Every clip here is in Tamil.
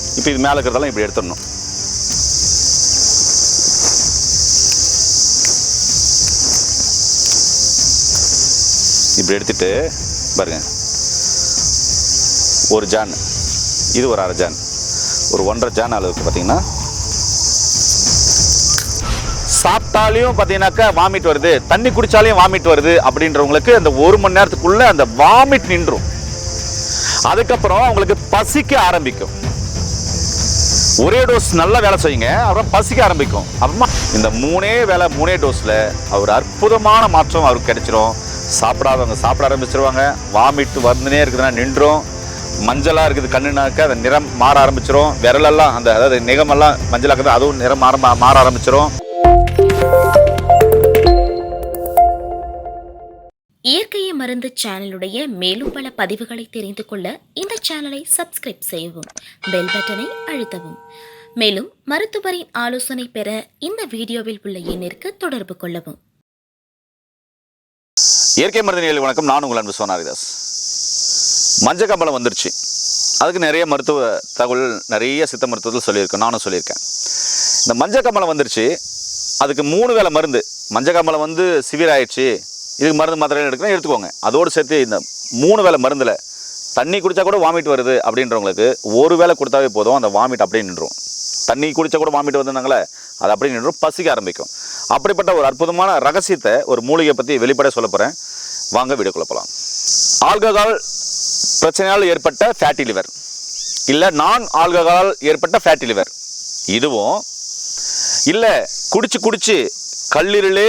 இப்போ இது மேலே இருக்கிறதெல்லாம் இப்படி எடுத்துடணும். இப்படி எடுத்துட்டு பாருங்க. ஒரு ஜான். இது ஒரு அரை ஜான். ஒரு ஒன்றரை ஜான் அளவுக்கு பார்த்தீங்கன்னா சாப்பிட்டாலையும் பார்த்தீங்கன்னாக்கா வாமிட் வருது. தண்ணி குடித்தாலையும் வாமிட் வருது அப்படின்றவங்களுக்கு அந்த ஒரு மணி நேரத்துக்குள்ளே அந்த வாமிட் நின்றும். அதுக்கப்புறம் அவங்களுக்கு பசிக்க ஆரம்பிக்கும். ஒரே டோஸ் நல்லா வேலை செய்யுங்க அப்புறம் பசிக்க ஆரம்பிக்கும். அப்புறமா இந்த மூணே வேலை மூணே டோஸில் அவர் அற்புதமான மாற்றம் அவருக்கு கிடைச்சிரும். சாப்பிடாதவங்க சாப்பிட ஆரம்பிச்சிருவாங்க. வாமிட் வந்துனே இருக்குதுன்னா நின்றும் மஞ்சளாக இருக்குது கண்ணுனாக்க அந்த நிறம் மாற ஆரம்பிச்சிரும். விரலெல்லாம் அந்த அதாவது நிகமெல்லாம் மஞ்சளாக இருக்குது அதுவும் நிறம் மாற மாற ஆரம்பிச்சிரும். இயற்கையை மருந்து சேனலுடைய மேலும் பல பதிவுகளை தெரிந்து கொள்ள இந்த சேனலை சப்ஸ்கிரைப் செய்யவும் பெல் பட்டனை அழுத்தவும். மேலும் மருத்துவரின் ஆலோசனை பெற இந்த வீடியோவில் உள்ள எண்ணிற்கு தொடர்பு கொள்ளவும். இயற்கை மருந்து நிலையில் வணக்கம். நான் உங்கள் அன்பு சோனாரிதாஸ். மஞ்சள் கம்பளம் வந்துருச்சு. அதுக்கு நிறைய மருத்துவ தகவல் நிறைய சித்த மருத்துவத்தில் சொல்லியிருக்கேன் நானும் சொல்லியிருக்கேன். இந்த மஞ்சள் கம்பளம் வந்துருச்சு. அதுக்கு மூணு வேளை மருந்து. மஞ்சள் கம்பளம் வந்து சிவியர் ஆயிடுச்சு இதுக்கு மருந்து மாத்திரை எடுக்கணும் எடுத்துக்கோங்க. அதோடு சேர்த்து இந்த மூணு வேளை மருந்தில் தண்ணி குடித்தா கூட வாமிட் வருது அப்படின்றவங்களுக்கு ஒரு வேளை கொடுத்தாவே போதும் அந்த வாமிட் அப்படியே நின்றும் தண்ணி குடித்தா கூட வாமிட் வந்திருந்தாங்களே அது அப்படியே நின்றும் பசிக்க ஆரம்பிக்கும். அப்படிப்பட்ட ஒரு அற்புதமான ரகசியத்தை ஒரு மூலிகை பற்றி வெளிப்பட சொல்ல போகிறேன் வாங்க வீடியோக்குள்ள போகலாம் ஆல்கஹால் பிரச்சனையால் ஏற்பட்ட ஃபேட்டி லிவர் இல்லை நான் ஆல்கஹால் ஏற்பட்ட ஃபேட்டி லிவர் இதுவும் இல்லை குடிச்சு குடிச்சு கல்லீரலே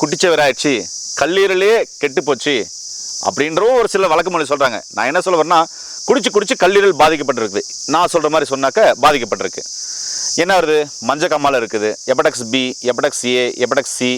குட்டிச்சவராயிடுச்சு கல்லீரலே கெட்டு போச்சு அப்படின்றவும் ஒரு சில வழக்கு மொழி சொல்கிறாங்க நான் என்ன சொல்ல வரேன்னா குடிச்சு குடிச்சு கல்லீரல் பாதிக்கப்பட்டிருக்குது. நான் சொல்கிற மாதிரி சொன்னாக்க பாதிக்கப்பட்டிருக்கு. என்ன வருது? மஞ்ச கம்மால இருக்குது. எபடக்ஸ் பி எபடக்ஸ் ஏ எபடக்ஸ் சி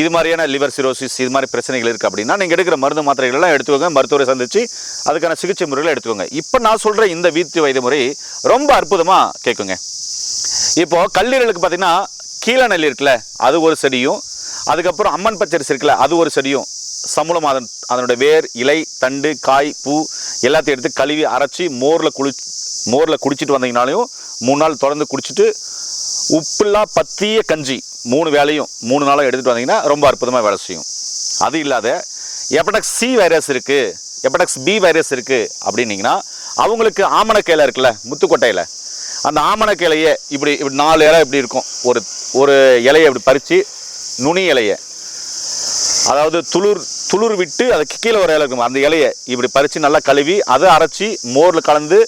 இது மாதிரியான லிவர் சிரோசிஸ் இது மாதிரி பிரச்சனைகள் இருக்குது அப்படின்னா நீங்கள் எடுக்கிற மருந்து மாத்திரைகள்லாம் எடுத்துக்கோங்க. மருத்துவரை சந்தித்து அதுக்கான சிகிச்சை முறைகளை எடுத்துக்கோங்க. இப்போ நான் சொல்கிற இந்த வீட்டு வைத்திய முறை ரொம்ப அற்புதமாக கேட்குங்க இப்போது கல்லீரலுக்கு பார்த்திங்கன்னா கீழே நெல் இருக்குல்ல அது ஒரு செடியும் அதுக்கப்புறம் அம்மன் பச்சரிசி இருக்குல்ல அது ஒரு செடியும். சமூலம் அதன் அதனுடைய வேர் இலை தண்டு காய் பூ எல்லாத்தையும் எடுத்து கழுவி அரைச்சி மோரில் குளி மோரில் குடிச்சிட்டு வந்தீங்கனாலையும் மூணு நாள் தொடர்ந்து குடிச்சிட்டு உப்பில்லா பத்திய கஞ்சி மூணு வேலையும் மூணு நாளாக எடுத்துகிட்டு வந்தீங்கன்னா ரொம்ப அற்புதமாக வேலை செய்யும். அது இல்லாத எபடக்ஸ் சி வைரஸ் இருக்குது எப்படக்ஸ் பி வைரஸ் இருக்குது அப்படின்னீங்கன்னா அவங்களுக்கு ஆமணக்கையில் இருக்குல்ல முத்துக்கொட்டையில் அந்த ஆமணக்கிளையை இப்படி இப்படி நாலு இலை இப்படி இருக்கும். ஒரு ஒரு இலையை இப்படி பறித்து நுனி இலையை அதாவது துளிர் துளிர் விட்டு அதுக்கு கீழே ஒரு இலை இருக்கும். அந்த இலையை இப்படி பறித்து நல்லா கழுவி அதை அரைச்சி மோரில் கலந்து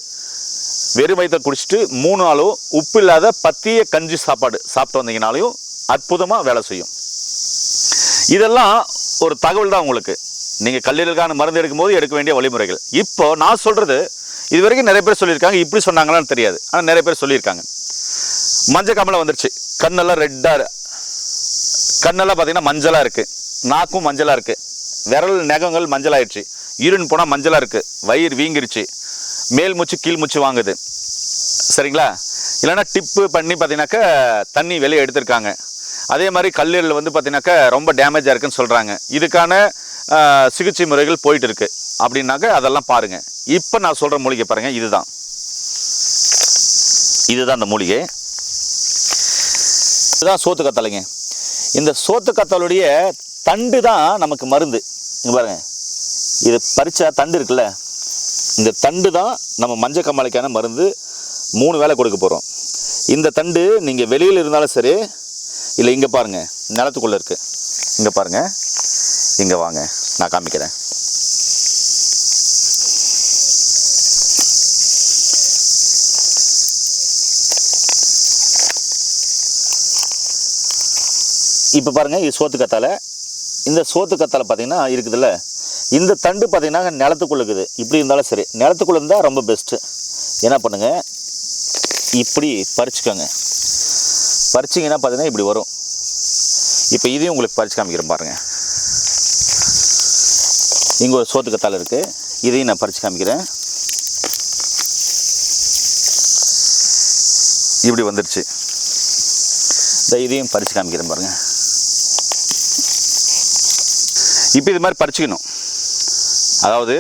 வெறும் வயிற்ற குடிச்சிட்டு மூணு நாளும் உப்பு இல்லாத பத்திய கஞ்சி சாப்பாடு சாப்பிட்டு வந்தீங்கனாலையும் அற்புதமாக வேலை செய்யும். இதெல்லாம் ஒரு தகவல் தான் உங்களுக்கு. நீங்கள் கல்லீரலுக்கான மருந்து எடுக்கும்போது எடுக்க வேண்டிய வழிமுறைகள். இப்போ நான் சொல்கிறது இது வரைக்கும் நிறைய பேர் சொல்லியிருக்காங்க இப்படி சொன்னாங்களான்னு தெரியாது. ஆனால் நிறைய பேர் சொல்லியிருக்காங்க. மஞ்சள் கமலம் வந்துருச்சு. கண்ணெல்லாம் ரெட்டாக கண்ணெல்லாம் பார்த்தீங்கன்னா மஞ்சளாக இருக்குது நாக்கும் மஞ்சளாக இருக்குது விரல் நகங்கள் மஞ்சளாயிடுச்சு. யூரின் போனால் மஞ்சளாக இருக்குது வயிறு வீங்கிருச்சு. மேல் மூச்சு கீழ் மூச்சு வாங்குது. சரிங்களா? இல்லைன்னா டிப்பு பண்ணி பார்த்தீங்கன்னாக்கா தண்ணி வெளியே எடுத்திருக்காங்க. அதே மாதிரி கல்லீரல் வந்து பார்த்தீங்கன்னாக்கா ரொம்ப டேமேஜாக இருக்குன்னு சொல்கிறாங்க இதுக்கான சிகிச்சை முறைகள் போயிட்டு இருக்கு அப்படின்னாக்க அதெல்லாம் பாருங்கள் இப்போ நான் சொல்கிற மூலிகை பாருங்கள் இதுதான். இதுதான் அந்த மூலிகை. இதுதான் சோத்துக்கத்தலைங்க. இந்த சோத்து கத்தலுடைய தண்டு தான் நமக்கு மருந்து. இங்கே பாருங்கள் இது பறிச்ச தண்டு இருக்குல்ல? இந்த தண்டு தான் நம்ம மஞ்சள் கம்மாளிக்கான மருந்து. மூணு வேளை கொடுக்க போகிறோம் இந்த தண்டு நீங்கள் வெளியில் இருந்தாலும் சரி இல்லை இங்கே பாருங்கள் நிலத்துக்குள்ளே இருக்குது இங்கே பாருங்கள் இங்கே வாங்க. நான் காமிக்கிறேன். இப்போ பாருங்கள் இது சோத்து கத்தாழை இந்த சோத்து கத்தாழை பார்த்தீங்கன்னா இருக்குதுல்ல இந்த தண்டு பார்த்திங்கன்னா நிலத்துக்குள்ள இருக்குது. இப்படி இருந்தாலும் சரி நிலத்துக்குள்ளே இருந்தால் ரொம்ப பெஸ்ட்டு என்ன பண்ணுங்கள் இப்படி பறிச்சுக்கோங்க. பறிச்சிங்கன்னா பார்த்தீங்கன்னா இப்படி வரும். இப்போ இதையும் உங்களுக்கு பறிச்சு காமிக்கிறேன் பாருங்கள் இங்கே ஒரு சோத்து கத்தாழை இருக்குது இதையும் நான் பறிச்சு காமிக்கிறேன். இப்படி வந்துடுச்சு இந்த இதையும் பறிச்சு காமிக்கிறேன் பாருங்கள் இப்போ இது மாதிரி பறிச்சுக்கணும். அதாவது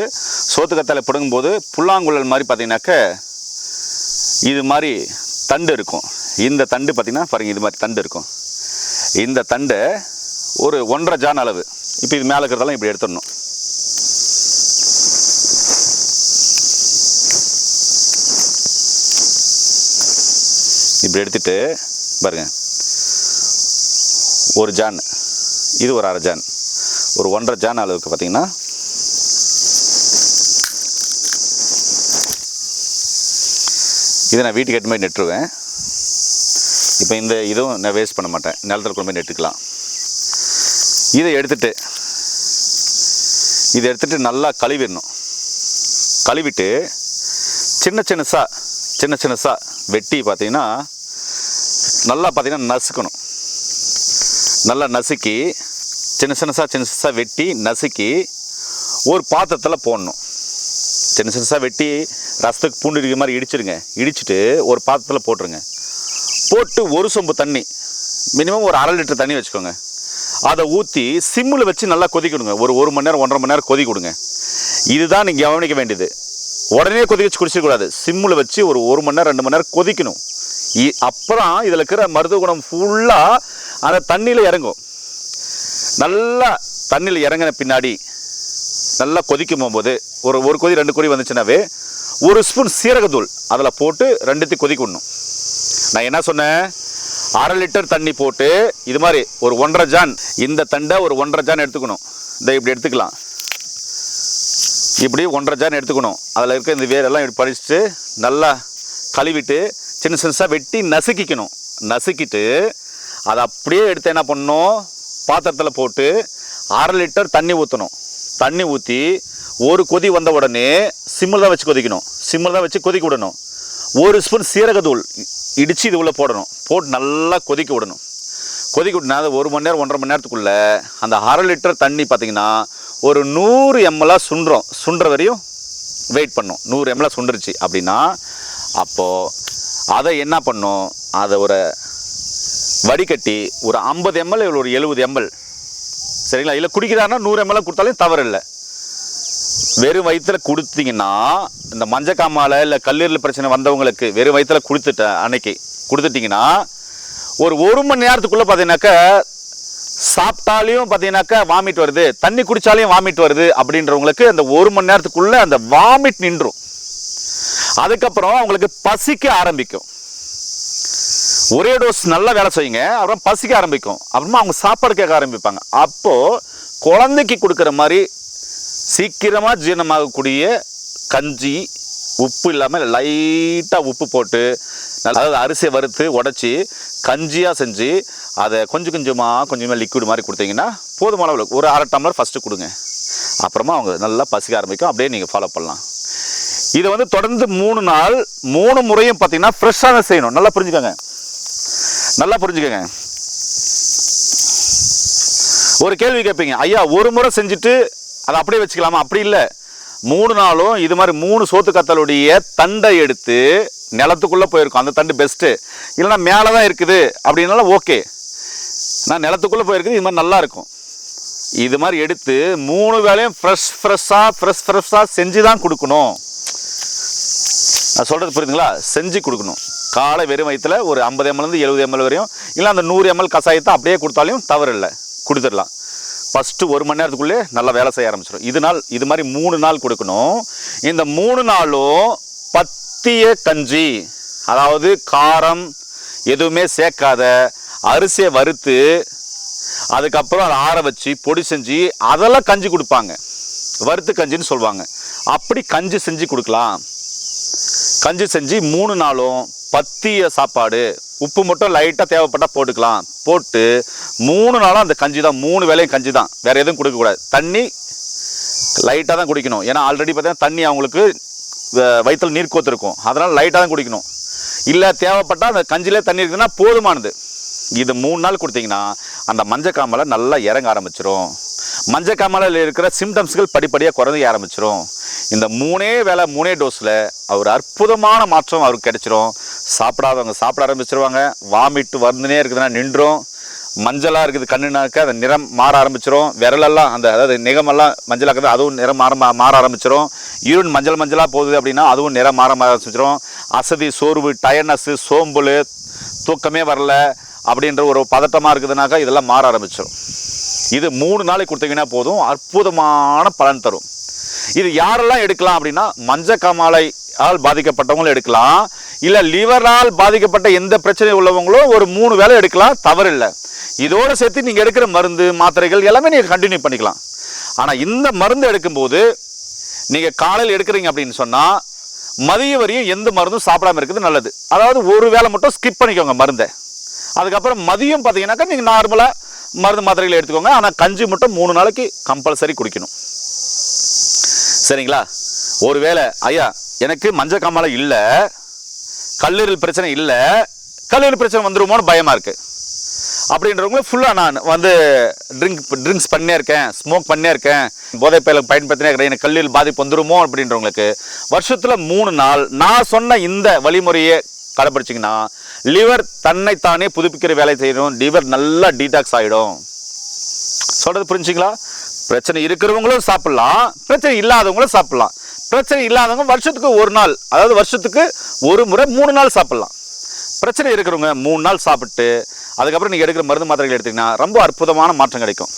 சோத்து கத்தாழை பிடுங்கும்போது புல்லாங்குழல் மாதிரி பார்த்தீங்கன்னாக்க இது மாதிரி தண்டு இருக்கும். இந்த தண்டு பார்த்திங்கன்னா பாருங்கள் இது மாதிரி தண்டு இருக்கும். இந்த தண்டை ஒரு ஒன்றரை ஜான் அளவு. இப்போ இது மேலே இருக்கிறதெல்லாம் இப்படி எடுத்துடணும். இப்படி எடுத்துட்டு பாருங்க. ஒரு ஜான். இது ஒரு அரை ஜான். ஒரு ஒன்றரை ஜான் அளவுக்கு பார்த்தீங்கன்னா. இதை நான் வீட்டுக்கு எட்டு போய் நெட்டுருவேன். இப்போ இந்த இதுவும் நான் வேஸ்ட் பண்ண மாட்டேன். நிலத்தில் கொண்டு போய் நெட்டுக்கலாம். இதை எடுத்துட்டு இதை எடுத்துட்டு நல்லா கழுவிடணும். கழுவிட்டு சின்ன சின்னசாக சின்ன சின்னசாக வெட்டி பார்த்தீங்கன்னா நல்லா பார்த்தீங்கன்னா நசுக்கணும். நல்லா நசுக்கி சின்ன சின்னசாக சின்ன சின்னசாக வெட்டி நசுக்கி ஒரு பாத்திரத்தில் போடணும். சின்ன சின்னசாக வெட்டி ரசத்துக்கு பூண்டு இருக்கிற மாதிரி இடிச்சிருங்க. இடிச்சிட்டு ஒரு பாத்திரத்தில் போட்டுருங்க. போட்டு ஒரு சொம்பு தண்ணி மினிமம் ஒரு அரை லிட்டர் தண்ணி வச்சுக்கோங்க. அதை ஊற்றி சிம்மில் வச்சு நல்லா கொதிக்கணுங்க. ஒரு ஒரு மணி நேரம் ஒன்றரை மணி நேரம் கொதி கொடுங்க இதுதான் நீங்கள் கவனிக்க வேண்டியது. உடனே கொதிக்க வச்சு குடிச்சிடக்கூடாது சிம்மில் வச்சு ஒரு ஒரு மணி நேரம் ரெண்டு மணி நேரம் கொதிக்கணும். இ- அப்புறம் இதில் இருக்கிற மருத்துவ குணம் ஃபுல்லாக அந்த தண்ணியில் இறங்கும். நல்லா தண்ணியில் இறங்கின பின்னாடி நல்லா கொதிக்கும் போகும்போது ஒரு ஒரு கொதி ரெண்டு கொதி வந்துச்சுனாவே ஒரு ஸ்பூன் சீரகத்தூள் அதில் போட்டு ரெண்டுத்தையும் கொதிக்கணும் நான் என்ன சொன்னேன்? அரை லிட்டர் தண்ணி போட்டு இது மாதிரி ஒரு ஒன்றரை ஜான் இந்த தண்டை ஒரு ஒன்றரை ஜான் எடுத்துக்கணும். இந்த இப்படி எடுத்துக்கலாம். இப்படி ஒன்றரை ஜான் எடுத்துக்கணும். அதில் இருக்க இந்த வேரெல்லாம் இப்படி பறிச்சுட்டு நல்லா கழுவிட்டு சின்ன சின்னசாக வெட்டி நசுக்கிக்கணும். நசுக்கிட்டு அதை அப்படியே எடுத்து என்ன பண்ணணும்? பாத்திரத்தில் போட்டு அரை லிட்டர் தண்ணி ஊற்றணும் தண்ணி ஊற்றி ஒரு கொதி வந்த உடனே சிம்மில் தான் வச்சு கொதிக்கணும். சிம்மில் தான் வச்சு கொதிக்க விடணும். ஒரு ஸ்பூன் சீரகத்தூள் இடித்து இது உள்ளே போடணும். போட்டு நல்லா கொதிக்க விடணும். கொதிக்க விட்டுனா அது ஒரு மணி நேரம் ஒன்றரை மணி நேரத்துக்குள்ளே அந்த அரை லிட்டர் தண்ணி பார்த்தீங்கன்னா ஒரு நூறு எம்எல்லாக சுண்டுறோம். சுண்டுற வரையும் வெயிட் பண்ணும். நூறு எம்எல் சுண்டுருச்சு அப்படின்னா அப்போது அதை என்ன பண்ணும்? அதை ஒரு வடிகட்டி ஒரு ஐம்பது எம்எல் ஒரு எழுபது எம்எல் சரிங்களா? இல்லை குடிக்கிறாருன்னா நூறு எம்எல் கொடுத்தாலும் தவறு இல்லை வெறும் வயிற்றுல கொடுத்தீங்கன்னா இந்த மஞ்சக்காமால இல்லை கல்லீரல் பிரச்சனை வந்தவங்களுக்கு வெறும் வயிற்றுல கொடுத்துட்டேன் அன்னைக்கு கொடுத்துட்டீங்கன்னா ஒரு ஒரு மணி நேரத்துக்குள்ளே பார்த்தீங்கன்னாக்கா சாப்பிட்டாலையும் பார்த்தீங்கன்னாக்கா வாமிட் வருது தண்ணி குடித்தாலையும் வாமிட் வருது அப்படின்றவங்களுக்கு அந்த ஒரு மணி நேரத்துக்குள்ளே அந்த வாமிட் நின்றும். அதுக்கப்புறம் அவங்களுக்கு பசிக்க ஆரம்பிக்கும். ஒரே டோஸ் நல்லா வேலை செய்யுங்க அப்புறம் பசிக்க ஆரம்பிக்கும். அப்புறமா அவங்க சாப்பாடு கேட்க ஆரம்பிப்பாங்க. அப்போது குழந்தைக்கு கொடுக்குற மாதிரி சீக்கிரமாக ஜீரணமாகக்கூடிய கஞ்சி உப்பு இல்லாமல் லைட்டாக உப்பு போட்டு நல்லா- அதாவது அரிசியை வறுத்து உடச்சி கஞ்சியாக செஞ்சு அதை கொஞ்சம் கொஞ்சமாக கொஞ்சமாக லிக்விட் மாதிரி கொடுத்தீங்கன்னா போதுமான அளவுக்கு ஒரு அரை டம்ளர் ஃபஸ்ட்டு கொடுங்க. அப்புறமா அவங்க நல்லா பசிக்க ஆரம்பிக்கும். அப்படியே நீங்கள் ஃபாலோ பண்ணலாம். இதை வந்து தொடர்ந்து மூணு நாள் மூணு முறையும் பார்த்தீங்கன்னா ஃப்ரெஷ்ஷாக செய்யணும். நல்லா புரிஞ்சுக்கோங்க. நல்லா புரிஞ்சுக்கோங்க. ஒரு கேள்வி கேட்பீங்க. ஐயா ஒரு முறை செஞ்சுட்டு அதை அப்படியே வச்சுக்கலாமா? அப்படி இல்லை. மூணு நாளும் இது மாதிரி மூணு சோத்து கத்தலுடைய தண்டை எடுத்து நிலத்துக்குள்ளே போயிருக்கும். அந்த தண்டு பெஸ்ட்டு இல்லைன்னா மேலே தான் இருக்குது. அப்படின்னாலும் ஓகே நான் நிலத்துக்குள்ளே போயிருக்குது இது மாதிரி நல்லா இருக்கும். இது மாதிரி எடுத்து மூணு வேலையும் ஃப்ரெஷ் ஃப்ரெஷ்ஷாக ஃப்ரெஷ் ஃப்ரெஷ்ஷாக செஞ்சு தான் கொடுக்கணும். நான் சொல்கிறது புரியுதுங்களா? செஞ்சு கொடுக்கணும். காலை வெறும் வயிற்றுல ஒரு ஐம்பது எம்எல்லேருந்து எழுபது எம்எல் வரையும். இல்லை அந்த நூறு எம்எல் கஷாயத்தை அப்படியே கொடுத்தாலையும் தவறு இல்லை கொடுத்துடலாம் ஃபஸ்ட்டு ஒரு மணி நேரத்துக்குள்ளே நல்லா வேலை செய்ய ஆரம்பிச்சிடும் இது நாள் இது மாதிரி மூணு நாள் கொடுக்கணும். இந்த மூணு நாளும் பத்திய கஞ்சி அதாவது காரம் எதுவுமே சேர்க்காத அரிசியை வறுத்து அதுக்கப்புறம் அதை ஆற வச்சு பொடி செஞ்சு அதெல்லாம் கஞ்சி கொடுப்பாங்க. வறுத்து கஞ்சின்னு சொல்லுவாங்க அப்படி கஞ்சி செஞ்சு கொடுக்கலாம். கஞ்சி செஞ்சு மூணு நாளும் பத்திய சாப்பாடு. உப்பு மட்டும் லைட்டாக தேவைப்பட்டால் போட்டுக்கலாம். போட்டு மூணு நாளும் அந்த கஞ்சி தான். மூணு வேலையும் கஞ்சி தான். வேறு எதுவும் கொடுக்கக்கூடாது தண்ணி லைட்டாக தான் குடிக்கணும். ஏன்னா ஆல்ரெடி பார்த்தீங்கன்னா தண்ணி அவங்களுக்கு வ- நீர் கோத்துருக்கும். அதனால் லைட்டாக தான் குடிக்கணும். இல்லை தேவைப்பட்டால் அந்த கஞ்சிலே தண்ணி இருக்குதுன்னா போதுமானது. இது மூணு நாள் கொடுத்தீங்கன்னா அந்த மஞ்சக்காமலை நல்லா இறங்க ஆரம்பிச்சிடும் மஞ்சக்காமலையில் இருக்கிற சிம்டம்ஸ்கள் படிப்படியாக குறைஞ்சி ஆரம்பிச்சிடும் இந்த மூணே வேலை மூணே டோஸில் அவர் அற்புதமான மாற்றம் அவருக்கு கிடைச்சிரும். சாப்பிடாதவங்க சாப்பிட ஆரம்பிச்சிருவாங்க. வாமிட்டு வந்துனே இருக்குதுன்னா நின்றும் மஞ்சளாக இருக்குது கண்ணுனாக்க அந்த நிறம் மாற ஆரம்பிச்சிரும். விரலெல்லாம் அந்த அதாவது நிகமெல்லாம் மஞ்சளாக இருக்குது அதுவும் நிறம் மாற மா- மாற ஆரம்பிச்சிரும். யூரின் மஞ்சள் மஞ்சளாக போகுது அப்படின்னா அதுவும் நிறம் மாற ஆரம்பிச்சிரும். அசதி சோர்வு டயர்னஸ்ஸு சோம்பல் தூக்கமே வரல அப்படின்ற ஒரு பதட்டமாக இருக்குதுனாக்கா இதெல்லாம் மாற ஆரம்பிச்சிடும் இது மூணு நாளைக்கு கொடுத்தீங்கன்னா போதும். அற்புதமான பலன் தரும். இது யாரெல்லாம் எடுக்கலாம் அப்படின்னா மஞ்ச காமாலையால் பாதிக்கப்பட்டவங்களும் எடுக்கலாம். இல்லை லிவரால் பாதிக்கப்பட்ட எந்த பிரச்சனை உள்ளவங்களும் ஒரு மூணு வேளை எடுக்கலாம் தவறில்லை. இதோடு சேர்த்து நீங்கள் எடுக்கிற மருந்து மாத்திரைகள் எல்லாமே நீங்கள் கண்டினியூ பண்ணிக்கலாம். ஆனால் இந்த மருந்து எடுக்கும்போது நீங்கள் காலையில் எடுக்கிறீங்க அப்படின்னு சொன்னால் மதிய வரையும் எந்த மருந்தும் சாப்பிடாம இருக்குது நல்லது. அதாவது ஒரு வேளை மட்டும் ஸ்கிப் பண்ணிக்கோங்க மருந்தை. அதுக்கப்புறம் மதியம் பார்த்தீங்கன்னாக்கா நீங்கள் நார்மலாக மருந்து மாத்திரைகள் எடுத்துக்கோங்க. ஆனால் கஞ்சி மட்டும் மூணு நாளைக்கு கம்பல்சரி குடிக்கணும். சரிங்களா? ஒருவேளை ஐயா எனக்கு மஞ்சள் காமாலை இல்லை கல்லீரல் பிரச்சனை இல்லை கல்லீரல் பிரச்சனை வந்துருமோன்னு பயமாக இருக்குது அப்படின்றவங்க ஃபுல்லாக நான் வந்து ட்ரிங்க் ட்ரிங்க்ஸ் பண்ணே இருக்கேன் ஸ்மோக் பண்ணே இருக்கேன் போதை பயில பயன்படுத்தினே இருக்கிறேன் எனக்கு கல்லீரல் பாதிப்பு வந்துருமோ அப்படின்றவங்களுக்கு வருஷத்தில் மூணு நாள் நான் சொன்ன இந்த வழிமுறையை கடைப்பிடிச்சிங்கன்னா லிவர் தன்னைத்தானே புதுப்பிக்கிற வேலை செய்யணும் லிவர் நல்லா டீடாக்ஸ் ஆகிடும் சொல்கிறது புரிஞ்சுங்களா? பிரச்சனை இருக்கிறவங்களும் சாப்பிடலாம் பிரச்சனை இல்லாதவங்களும் சாப்பிடலாம். பிரச்சனை இல்லாதவங்க வருஷத்துக்கு ஒரு நாள் அதாவது வருஷத்துக்கு ஒரு முறை மூணு நாள் சாப்பிடலாம். பிரச்சனை இருக்கிறவங்க மூணு நாள் சாப்பிட்டு அதுக்கப்புறம் நீங்கள் எடுக்கிற மருந்து மாத்திரைகள் எடுத்திங்கன்னா ரொம்ப அற்புதமான மாற்றம் கிடைக்கும்.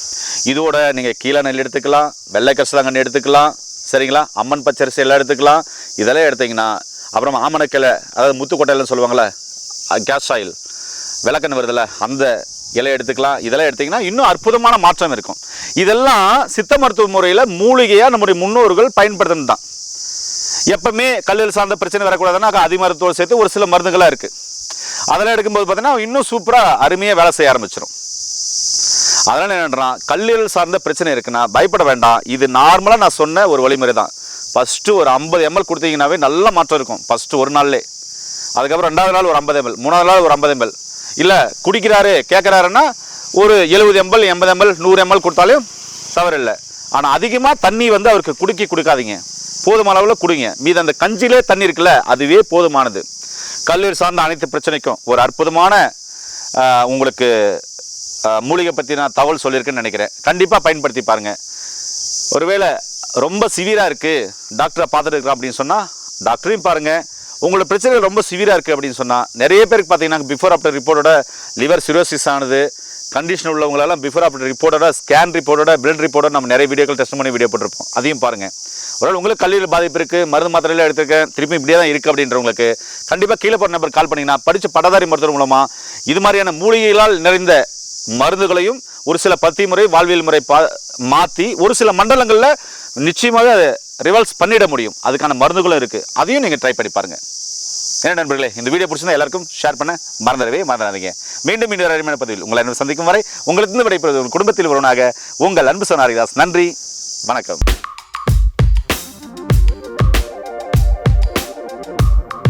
இதோட நீங்கள் கீழே நெல் எடுத்துக்கலாம் வெள்ளை கரிசலாங்கண்ணி எடுத்துக்கலாம் சரிங்களா? அம்மன் பச்சரிசி எல்லாம் எடுத்துக்கலாம். இதெல்லாம் எடுத்திங்கன்னா அப்புறம் ஆமணக்கிழை அதாவது முத்துக்கொட்டையிலன்னு சொல்லுவாங்கள்ல கேஸ் ஆயில் விளக்கெண்ணெய் வருதுல்ல அந்த இலை எடுத்துக்கலாம். இதெல்லாம் எடுத்திங்கன்னா இன்னும் அற்புதமான மாற்றம் இருக்கும். இதெல்லாம் சித்த மருத்துவ முறையில் மூலிகையாக நம்முடைய முன்னோர்கள் பயன்படுத்தினது தான் எப்பவுமே கல்லூரி சார்ந்த பிரச்சனை வரக்கூடாதுன்னா அதிக மருத்துவம் சேர்த்து ஒரு சில மருந்துகளாக இருக்குது அதெல்லாம் எடுக்கும்போது பார்த்தீங்கன்னா இன்னும் சூப்பராக அருமையாக வேலை செய்ய ஆரம்பிச்சிடும் அதனால் என்னன்றான் கல்லீரல் சார்ந்த பிரச்சனை இருக்குன்னா பயப்பட வேண்டாம். இது நார்மலாக நான் சொன்ன ஒரு வழிமுறை தான் ஃபஸ்ட்டு ஒரு ஐம்பது எம்எல் கொடுத்தீங்கன்னாவே நல்ல மாற்றம் இருக்கும். ஃபஸ்ட்டு ஒரு நாள்லே. அதுக்கப்புறம் ரெண்டாவது நாள் ஒரு ஐம்பது எம்எல் மூணாவது நாள் ஒரு ஐம்பது எம்எல் இல்லை குடிக்கிறாரு கேட்குறாருன்னா ஒரு எழுபது எம்எல் எண்பது எம்எல் நூறு எம்எல் கொடுத்தாலும் தவறில்லை. ஆனால் அதிகமாக தண்ணி வந்து அவருக்கு குடுக்கி கொடுக்காதீங்க. போதுமான அளவில் கொடுங்க. மீது அந்த கஞ்சிலே தண்ணி இருக்குல்ல அதுவே போதுமானது. கல்லூரி சார்ந்த அனைத்து பிரச்சனைக்கும் ஒரு அற்புதமான உங்களுக்கு மூலிகை பற்றி நான் தகவல் சொல்லியிருக்கேன்னு நினைக்கிறேன். கண்டிப்பாக பயன்படுத்தி பாருங்கள் ஒருவேளை ரொம்ப சிவியராக இருக்குது டாக்டரை பார்த்துட்டு இருக்கிறோம் அப்படின்னு சொன்னால் டாக்டரையும் பாருங்கள் உங்களோட பிரச்சனை ரொம்ப சிவியராக இருக்குது அப்படின்னு சொன்னால் நிறைய பேருக்கு பார்த்தீங்கன்னா பிஃபோர் ஆஃப்டர் ரிப்போர்ட்டோட லிவர் சிரோசிஸ் ஆனது கண்டிஷன் உள்ளவங்களெல்லாம் பிஃபோர் ஆஃப்டர் ரிப்போர்ட்டோட ஸ்கேன் ரிப்போர்ட்டோட பிளட் ரிப்போர்ட்டோட நம்ம நிறைய வீடியோக்கள் டெஸ்ட் பண்ணி வீடியோ போட்டிருப்போம். அதையும் பாருங்கள் ஒருவேளை உங்களுக்கு கல்லீரல் பாதிப்பு இருக்குது மருந்து மாத்திரையில் எடுத்திருக்கேன் திருப்பி இப்படியே தான் இருக்குது அப்படின்றவங்களுக்கு கண்டிப்பாக கீழே போகிற நம்பர் கால் பண்ணிங்கன்னா படித்த பட்டதாரி மருத்துவர் மூலமாக இது மாதிரியான மூலிகைகளால் நிறைந்த மருந்துகளையும் ஒரு சில பத்தி முறை வாழ்வியல் முறை பா மாற்றி ஒரு சில மண்டலங்களில் நிச்சயமாக அதை ரிவல்ஸ் பண்ணிட முடியும். அதுக்கான மருந்துகளும் இருக்குது அதையும் நீங்கள் ட்ரை பண்ணி பாருங்கள் என்ன நண்பர்களே இந்த வீடியோ பிடிச்சிருந்தா எல்லாருக்கும் ஷேர் பண்ண மறந்துடவே மறந்துடாதீங்க. மீண்டும் மீண்டும் அருமையான பதிவில் உங்களை அன்பு சந்திக்கும் வரை உங்களுக்கு விடைபெறுவது உங்கள் குடும்பத்தில் ஒருவனாக உங்கள் அன்பு சொன்னாரிதாஸ் நன்றி. வணக்கம்.